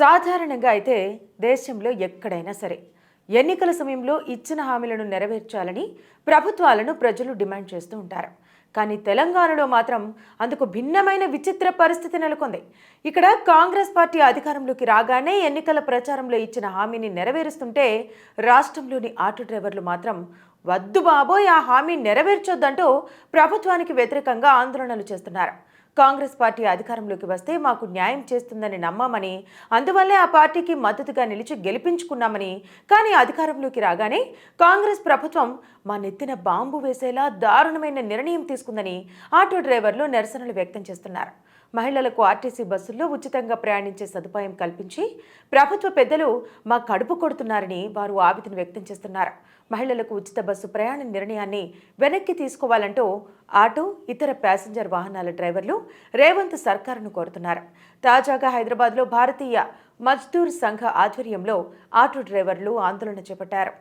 సాధారణంగా అయితే దేశంలో ఎక్కడైనా సరే ఎన్నికల సమయంలో ఇచ్చిన హామీలను నెరవేర్చాలని ప్రభుత్వాలను ప్రజలు డిమాండ్ చేస్తూ ఉంటారు. కానీ తెలంగాణలో మాత్రం అందుకు భిన్నమైన విచిత్ర పరిస్థితి నెలకొంది. ఇక్కడ కాంగ్రెస్ పార్టీ అధికారంలోకి రాగానే ఎన్నికల ప్రచారంలో ఇచ్చిన హామీని నెరవేరుస్తుంటే రాష్ట్రంలోని ఆటో డ్రైవర్లు మాత్రం వద్దు బాబోయ్ ఆ హామీ నెరవేర్చొద్దంటూ ప్రభుత్వానికి వ్యతిరేకంగా ఆందోళనలు చేస్తున్నారు. కాంగ్రెస్ పార్టీ అధికారంలోకి వస్తే మాకు న్యాయం చేస్తుందని నమ్మామని అందువల్లే ఆ పార్టీకి మద్దతుగా నిలిచి గెలిపించుకున్నామని కానీ అధికారంలోకి రాగానే కాంగ్రెస్ ప్రభుత్వం మా నెత్తిన బాంబు వేసేలా దారుణమైన నిర్ణయం తీసుకుందని ఆటో డ్రైవర్లు నిరసనలు వ్యక్తం చేస్తున్నారు. మహిళలకు ఆర్టీసీ బస్సుల్లో ఉచితంగా ప్రయాణించే సదుపాయం కల్పించి ప్రభుత్వ పెద్దలు మా కడుపు కొడుతున్నారని వారు ఆవేదన వ్యక్తం చేస్తున్నారు. మహిళలకు ఉచిత బస్సు ప్రయాణ నిర్ణయాన్ని వెనక్కి తీసుకోవాలంటూ ఆటో ఇతర ప్యాసింజర్ వాహనాల డ్రైవర్లు రేవంత్ సర్కారును కోరుతున్నారు. తాజాగా హైదరాబాద్లో భారతీయ మజ్దూర్ సంఘ ఆధ్వర్యంలో ఆటో డ్రైవర్లు ఆందోళన చేపట్టారు.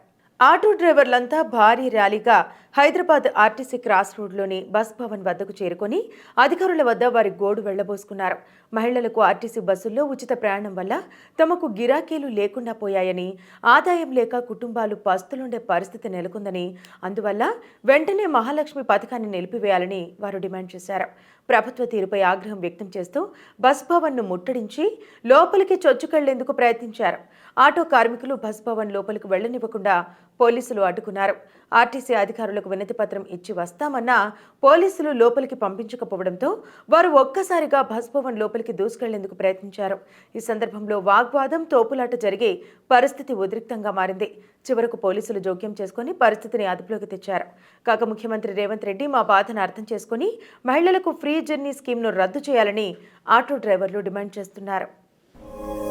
ఆటో డ్రైవర్లంతా భారీ ర్యాలీగా హైదరాబాద్ ఆర్టీసీ క్రాస్ రోడ్లోని బస్ భవన్ వద్దకు చేరుకొని అధికారుల వద్ద వారి గోడు వెళ్ళబోసుకున్నారు. మహిళలకు ఆర్టీసీ బస్సుల్లో ఉచిత ప్రయాణం వల్ల తమకు గిరాకీలు లేకుండా పోయాయని ఆదాయం లేక కుటుంబాలు పస్తులుండే పరిస్థితి నెలకొందని అందువల్ల వెంటనే మహాలక్ష్మి పథకాన్ని నిలిపివేయాలని వారు డిమాండ్ చేశారు. ప్రభుత్వ తీరుపై ఆగ్రహం వ్యక్తం చేస్తూ బస్ భవన్ను ముట్టడించి లోపలికి చొచ్చుకెళ్ళేందుకు ప్రయత్నించారు. ఆటో కార్మికులు బస్ భవన్ లోపలికి వెళ్ళనివ్వకుండా పోలీసులు అడ్డుకున్నారు. ఆర్టీసీ అధికారులకు వినతి పత్రం ఇచ్చి వస్తామన్నా పోలీసులు లోపలికి పంపించకపోవడంతో వారు ఒక్కసారిగా భస్భవన్ లోపలికి దూసుకెళ్ళేందుకు ప్రయత్నించారు. ఈ సందర్భంలో వాగ్వాదం తోపులాట జరిగి పరిస్థితి ఉద్రిక్తంగా మారింది. చివరకు పోలీసులు జోక్యం చేసుకుని పరిస్థితిని అదుపులోకి తెచ్చారు. కాక ముఖ్యమంత్రి రేవంత్ రెడ్డి మా బాధను అర్థం చేసుకుని మహిళలకు ఫ్రీ జర్నీ స్కీమ్ను రద్దు చేయాలని ఆటో డ్రైవర్లు డిమాండ్ చేస్తున్నారు.